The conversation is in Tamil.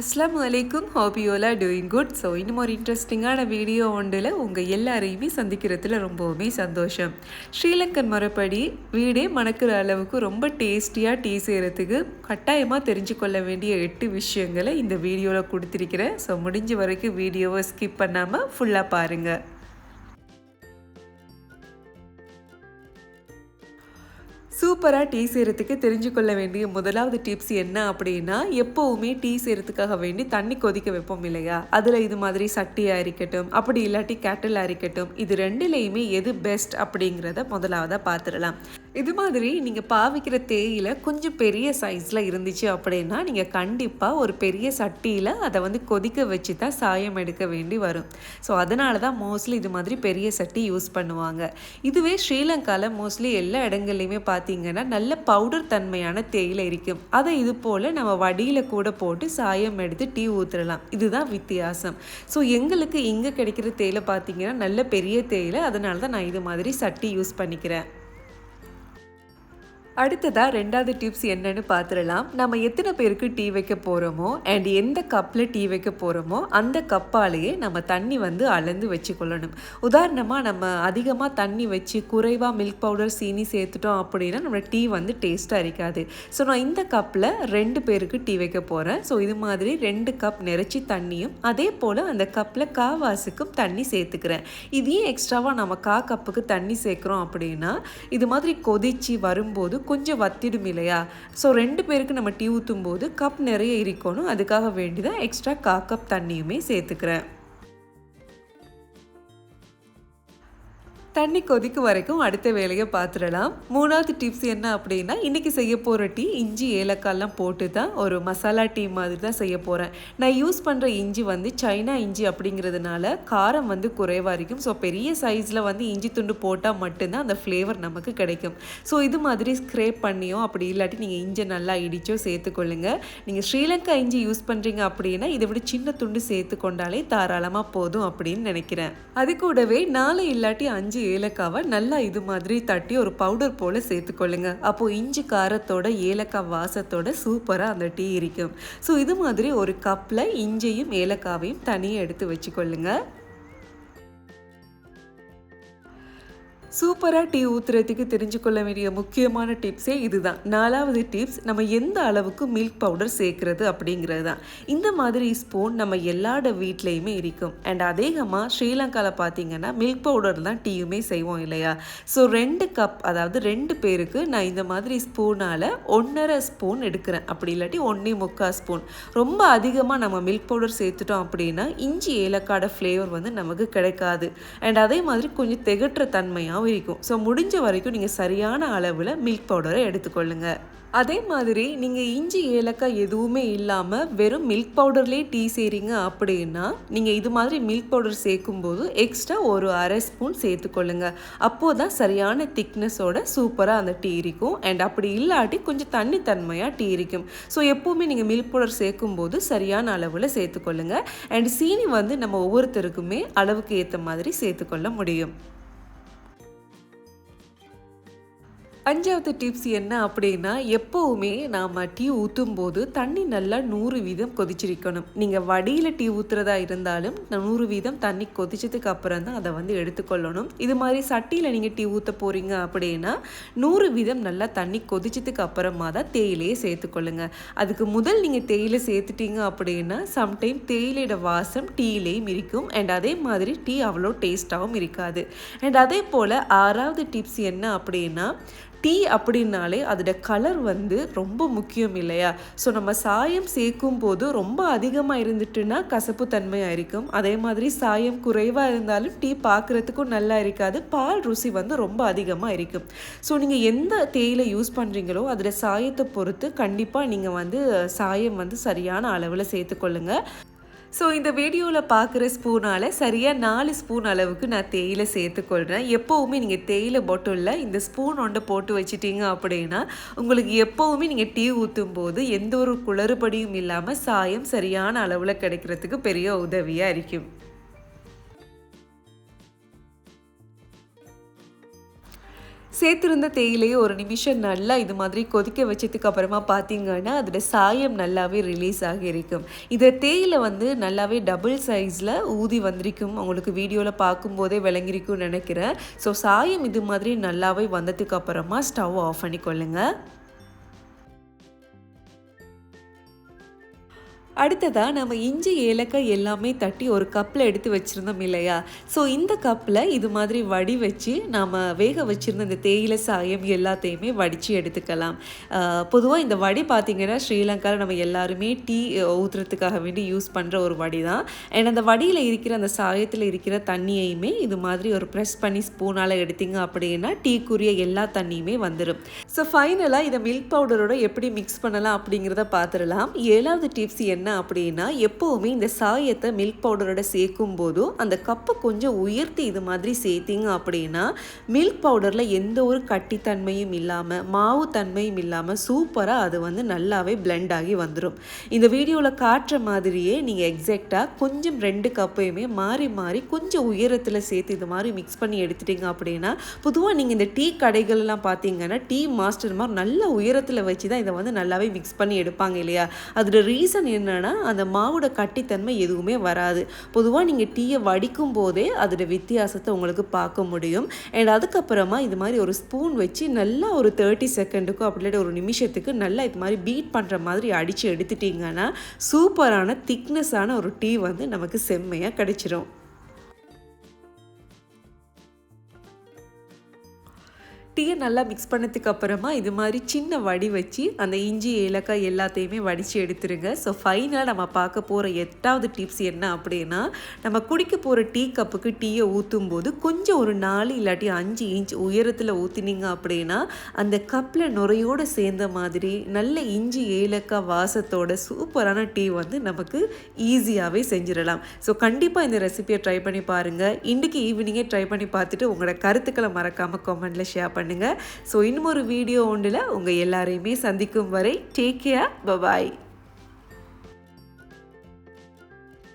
அஸ்லாம் வலைக்கும் ஹாபியோலா டூயிங் குட் ஸோ இன்னும் ஒரு இன்ட்ரெஸ்டிங்கான வீடியோ ஒன்றில் உங்கள் எல்லாரையுமே சந்திக்கிறதுல ரொம்பவுமே சந்தோஷம். ஸ்ரீலங்கன் முறைப்படி வீடே மணக்கிற அளவுக்கு ரொம்ப டேஸ்டியாக டீ செய்கிறதுக்கு கட்டாயமாக தெரிஞ்சு கொள்ள வேண்டிய எட்டு விஷயங்களை இந்த வீடியோவில் கொடுத்துருக்கிறேன். ஸோ முடிஞ்ச வரைக்கும் வீடியோவை ஸ்கிப் பண்ணாமல் ஃபுல்லாக பாருங்கள் சூப்பராக டீ செய்கிறதுக்கு தெரிஞ்சு கொள்ள வேண்டிய முதலாவது டிப்ஸ் என்ன அப்படின்னா எப்போவுமே டீ செய்கிறதுக்காக வேண்டி தண்ணி கொதிக்க வைப்போம் இல்லையா? அதில் இது மாதிரி சட்டியாக இருக்கட்டும் அப்படி இல்லாட்டி கேட்டலாக இருக்கட்டும் இது ரெண்டுலேயுமே எது பெஸ்ட் அப்படிங்கிறத முதலாவதாக பார்த்துடலாம். இது மாதிரி நீங்கள் பாவிக்கிற தேயிலை கொஞ்சம் பெரிய சைஸில் இருந்துச்சு அப்படின்னா நீங்கள் கண்டிப்பாக ஒரு பெரிய சட்டியில் அதை வந்து கொதிக்க வச்சு தான் சாயம் எடுக்க வேண்டி வரும். ஸோ அதனால தான் மோஸ்ட்லி இது மாதிரி பெரிய சட்டி யூஸ் பண்ணுவாங்க. இதுவே ஸ்ரீலங்காவில் மோஸ்ட்லி எல்லா இடங்கள்லையுமே பார்த்தீங்கன்னா நல்ல பவுடர் தன்மையான தேயிலை இருக்கும். அதை இது போல் நம்ம வடியில் கூட போட்டு சாயம் எடுத்து டீ ஊற்றுலாம் இதுதான் வித்தியாசம். ஸோ எங்களுக்கு இங்கே கிடைக்கிற தேயிலை பார்த்தீங்கன்னா நல்ல பெரிய தேயிலை. அதனால தான் நான் இது மாதிரி சட்டி யூஸ் பண்ணிக்கிறேன். அடுத்ததாக ரெண்டாவது டிப்ஸ் என்னன்னு பார்த்துடலாம். நம்ம எத்தனை பேருக்கு டீ வைக்க போகிறோமோ அண்ட் எந்த கப்பில் டீ வைக்க போகிறோமோ அந்த கப்பாலேயே நம்ம தண்ணி வந்து அளந்து வச்சுக்கொள்ளணும். உதாரணமாக நம்ம அதிகமாக தண்ணி வச்சு குறைவாக மில்க் பவுடர் சீனி சேர்த்துட்டோம் அப்படின்னா நம்ம டீ வந்து டேஸ்ட்டாக இருக்காது. ஸோ நான் இந்த கப்பில் ரெண்டு பேருக்கு டீ வைக்க போகிறேன் ஸோ இது மாதிரி ரெண்டு கப் நிறச்சி தண்ணியும் அதே போல் அந்த கப்பில் காவாசுக்கும் தண்ணி சேர்த்துக்கிறேன். இதையும் எக்ஸ்ட்ராவாக நம்ம கா கப்புக்கு தண்ணி சேர்க்குறோம் அப்படின்னா இது மாதிரி கொதிச்சு வரும்போது கொஞ்சம் வத்திடும் இல்லையா? ஸோ ரெண்டு பேருக்கு நம்ம டீ ஊற்றும் போது கப் நிறைய இருக்கணும். அதுக்காக வேண்டி தான் எக்ஸ்ட்ரா கா கப் தண்ணியுமே சேர்த்துக்கிறேன். தண்ணி கொதிக்க வரைக்கும் அடுத்த வேலையை பார்த்துடலாம் மூணாவது டிப்ஸ் என்ன அப்படின்னா இன்றைக்கி செய்ய போகிற டீ இஞ்சி ஏலக்காய்லாம் போட்டு தான் ஒரு மசாலா டீ மாதிரி தான் செய்ய போகிறேன் நான் யூஸ் பண்ணுற இஞ்சி வந்து சைனா இஞ்சி அப்படிங்கிறதுனால காரம் வந்து குறைவாக இருக்கும். ஸோ பெரிய சைஸில் வந்து இஞ்சி துண்டு போட்டால் மட்டும்தான் அந்த ஃப்ளேவர் நமக்கு கிடைக்கும். ஸோ இது மாதிரி ஸ்க்ரேப் பண்ணியோ அப்படி இல்லாட்டி நீங்கள் இஞ்சி நல்லா இடிச்சோ சேர்த்துக்கொள்ளுங்க. நீங்கள் ஸ்ரீலங்கா இஞ்சி யூஸ் பண்ணுறீங்க அப்படின்னா இதை விட சின்ன துண்டு சேர்த்து கொண்டாலே தாராளமாக போதும் அப்படின்னு நினைக்கிறேன். அது கூடவே நாலு இல்லாட்டி அஞ்சு ஏலக்காவை நல்லா இது மாதிரி தட்டி ஒரு பவுடர் போல் சேர்த்துக்கொள்ளுங்க. அப்போது இஞ்சி காரத்தோட ஏலக்காய் வாசத்தோட சூப்பராக அந்த டீ இருக்கும். ஸோ இது மாதிரி ஒரு கப்பில் இஞ்சியும் ஏலக்காவையும் தனியாக எடுத்து வச்சுக்கொள்ளுங்க. சூப்பராக டீ ஊற்றுறதுக்கு தெரிஞ்சு கொள்ள வேண்டிய முக்கியமான டிப்ஸே இதுதான். நாலாவது டிப்ஸ் நம்ம எந்த அளவுக்கு மில்க் பவுடர் சேர்க்குறது அப்படிங்கிறது தான். இந்த மாதிரி ஸ்பூன் நம்ம எல்லாரோட வீட்லேயுமே இருக்கும். அண்ட் அதிகமாக ஸ்ரீலங்காவில் பார்த்தீங்கன்னா மில்க் பவுடர் தான் டீயுமே செய்வோம் இல்லையா? ஸோ ரெண்டு கப் அதாவது ரெண்டு பேருக்கு நான் இந்த மாதிரி ஸ்பூனால் ஒன்றரை ஸ்பூன் எடுக்கிறேன். அப்படி இல்லாட்டி ஒன்றே முக்கால் ஸ்பூன் ரொம்ப அதிகமாக நம்ம மில்க் பவுடர் சேர்த்துட்டோம் அப்படின்னா இஞ்சி ஏலக்காட ஃப்ளேவர் வந்து நமக்கு கிடைக்காது. அண்ட் அதே மாதிரி கொஞ்சம் திகட்டுற தன்மையாக நல்லாவும் இருக்கும். ஸோ முடிஞ்ச வரைக்கும் நீங்கள் சரியான அளவில் மில்க் பவுடரை எடுத்துக்கொள்ளுங்க. அதே மாதிரி நீங்கள் இஞ்சி ஏலக்காய் எதுவுமே இல்லாமல் வெறும் மில்க் பவுடர்லேயே டீ செய்கிறீங்க அப்படின்னா நீங்கள் இது மாதிரி மில்க் பவுடர் சேர்க்கும்போது எக்ஸ்ட்ரா ஒரு அரை ஸ்பூன் சேர்த்துக்கொள்ளுங்க. அப்போது தான் சரியான திக்னஸோட சூப்பராக அந்த டீ இருக்கும். அண்ட் அப்படி இல்லாட்டி கொஞ்சம் தண்ணி தன்மையாக டீ இருக்கும். ஸோ எப்போவுமே நீங்கள் மில்க் பவுடர் சேர்க்கும்போது சரியான அளவில் சேர்த்துக்கொள்ளுங்க. அண்ட் சீனி வந்து நம்ம ஒவ்வொருத்தருக்குமே அளவுக்கு ஏற்ற மாதிரி சேர்த்துக்கொள்ள முடியும். அஞ்சாவது டிப்ஸ் என்ன அப்படின்னா எப்போவுமே நாம் டீ ஊற்றும் போது தண்ணி நல்லா நூறு வீதம் கொதிச்சிருக்கணும். நீங்கள் வடியில் டீ ஊற்றுறதா இருந்தாலும் நூறு வீதம் தண்ணி கொதிச்சதுக்கு அப்புறம் தான் அதை வந்து எடுத்துக்கொள்ளணும். இது மாதிரி சட்டியில் நீங்கள் டீ ஊற்ற போகிறீங்க அப்படின்னா நூறு வீதம் நல்லா தண்ணி கொதிச்சதுக்கு அப்புறமா தான் தேயிலையே சேர்த்துக்கொள்ளுங்க. அதுக்கு முதல் நீங்கள் தேயிலை சேர்த்துட்டீங்க அப்படின்னா சம்டைம் தேயிலையோட வாசம் டீயிலையும் இருக்கும் அண்ட் அதே மாதிரி டீ அவ்வளோ டேஸ்ட்டாகவும் இருக்காது. அண்ட் அதே போல் ஆறாவது டிப்ஸ் என்ன அப்படின்னா டீ அப்படின்னாலே அதோட கலர் வந்து ரொம்ப முக்கியம் இல்லையா? ஸோ நம்ம சாயம் சேர்க்கும் போது ரொம்ப அதிகமாக இருந்துட்டுன்னா கசப்பு தன்மையாக இருக்கும் அதே மாதிரி சாயம் குறைவாக இருந்தாலும் டீ பார்க்குறதுக்கும் நல்லா இருக்காது. பால் ருசி வந்து ரொம்ப அதிகமாக இருக்கும். ஸோ நீங்கள் எந்த தேயிலை யூஸ் பண்ணுறீங்களோ அதோட சாயத்தை பொறுத்து கண்டிப்பாக நீங்கள் வந்து சாயம் வந்து சரியான அளவில் சேர்த்துக்கொள்ளுங்கள் ஸோ இந்த வீடியோவில் பார்க்குற ஸ்பூனால் சரியாக நாலு ஸ்பூன் அளவுக்கு நான் தேயிலை சேர்த்துக்கொள்கிறேன் எப்போவுமே நீங்கள் தேயிலை பாட்டிலில் இந்த ஸ்பூன் ஒன்றை போட்டு வச்சிட்டிங்க அப்படின்னா உங்களுக்கு எப்போவுமே நீங்கள் டீ ஊற்றும் போது எந்த ஒரு குளறுபடியும் இல்லாமல் சாயம் சரியான அளவில் கிடைக்கிறதுக்கு பெரிய உதவியாக இருக்கும். சேர்த்துருந்த தேயிலையை ஒரு நிமிஷம் நல்லா இது மாதிரி கொதிக்க வச்சதுக்கு அப்புறமா பார்த்தீங்கன்னா அதோட சாயம் நல்லாவே ரிலீஸ் ஆகியிருக்கும். இதை தேயிலை வந்து நல்லாவே டபுள் சைஸில் ஊதி வந்திருக்கும். உங்களுக்கு வீடியோவில் பார்க்கும்போதே விளங்கிருக்கும்னு நினைக்கிறேன். ஸோ சாயம் இது மாதிரி நல்லாவே வந்ததுக்கு அப்புறமா ஸ்டவ் ஆஃப் பண்ணிக்கொள்ளுங்கள் அடுத்ததாக நம்ம இஞ்சி ஏலக்காய் எல்லாமே தட்டி ஒரு கப்பில் எடுத்து வச்சுருந்தோம் இல்லையா? ஸோ இந்த கப்பில் இது மாதிரி வடி வச்சு நாம் வேக வச்சுருந்த இந்த தேயிலை சாயம் எல்லாத்தையுமே வடித்து எடுத்துக்கலாம். பொதுவாக இந்த வடி பார்த்திங்கன்னா ஸ்ரீலங்காவில் நம்ம எல்லாருமே டீ ஊற்றுறதுக்காக வேண்டி யூஸ் பண்ணுற ஒரு வடி தான் அண்ட் அந்த வடியில் இருக்கிற அந்த சாயத்தில் இருக்கிற தண்ணியையுமே இது மாதிரி ஒரு ப்ரெஸ் பண்ணி ஸ்பூனால் எடுத்தீங்க அப்படின்னா டீக்குரிய எல்லா தண்ணியுமே வந்துடும் ஸோ ஃபைனலாக இதை மில்க் பவுடரோட எப்படி மிக்ஸ் பண்ணலாம் அப்படிங்கிறத பார்த்துடலாம். ஏழாவது டிப்ஸ் என்ன அப்படின்னா எப்போவுமே இந்த சாயத்தை மில்க் பவுடரோட சேர்க்கும் போதும் அந்த கப்பை கொஞ்சம் உயர்த்தி இது மாதிரி சேர்த்திங்க அப்படின்னா மில்க் பவுடரில் எந்த ஒரு கட்டித்தன்மையும் இல்லாமல் மாவு தன்மையும் இல்லாமல் சூப்பராக அது வந்து நல்லாவே பிளெண்ட் ஆகி வந்துடும் இந்த வீடியோவில் காட்டுற மாதிரியே நீங்கள் எக்ஸாக்டாக கொஞ்சம் ரெண்டு கப்பையுமே மாறி மாறி கொஞ்சம் உயரத்தில் சேர்த்து இது மாதிரி மிக்ஸ் பண்ணி எடுத்துட்டீங்க அப்படின்னா பொதுவாக நீங்கள் இந்த டீ கடைகள்லாம் பார்த்தீங்கன்னா டீ மாஸ்டர்மார் நல்ல உயரத்தில் வச்சு தான் இதை வந்து நல்லாவே மிக்ஸ் பண்ணி எடுப்பாங்க இல்லையா? அதோட ரீசன் என்னென்னா அந்த மாவோட கட்டித்தன்மை எதுவுமே வராது. பொதுவாக நீங்கள் டீயை வடிக்கும் போதே அதோட வித்தியாசத்தை உங்களுக்கு பார்க்க முடியும். அண்ட் அதுக்கப்புறமா இது மாதிரி ஒரு ஸ்பூன் வச்சு நல்லா ஒரு தேர்ட்டி செகண்டுக்கும் அப்படி ஒரு நிமிஷத்துக்கு நல்லா இது மாதிரி பீட் பண்ணுற மாதிரி அடித்து எடுத்துட்டிங்கன்னா சூப்பரான திக்னஸான ஒரு டீ வந்து நமக்கு செம்மையாக கிடைச்சிரும். டீயை நல்லா மிக்ஸ் பண்ணதுக்கு அப்புறமா இது மாதிரி சின்ன வடி வச்சு அந்த இஞ்சி ஏலக்காய் எல்லாத்தையுமே வடித்து எடுத்துருங்க. ஸோ ஃபைனலாக நம்ம பார்க்க போகிற எட்டாவது டிப்ஸ் என்ன அப்படின்னா நம்ம குடிக்க போகிற டீ கப்புக்கு டீயை ஊற்றும் போது கொஞ்சம் ஒரு நாலு இல்லாட்டி அஞ்சு இன்ச் உயரத்தில் ஊற்றினீங்க அப்படின்னா அந்த கப்பில் நுரையோடு சேர்ந்த மாதிரி நல்ல இஞ்சி ஏலக்காய் வாசத்தோட சூப்பரான டீ வந்து நமக்கு ஈஸியாகவே செஞ்சிடலாம். ஸோ கண்டிப்பாக இந்த ரெசிபியை ட்ரை பண்ணி பாருங்கள் இன்றைக்கி ஈவினிங்கே ட்ரை பண்ணி பார்த்துட்டு உங்களோட கருத்துக்களை மறக்காமல் கமெண்ட்டில் ஷேர் பண்ணி பண்ணுங்கள் ஸோ இன்னும் ஒரு வீடியோ ஒன்றில் உங்கள் எல்லாரையுமே சந்திக்கும் வரை டேக் கேர் பபாய்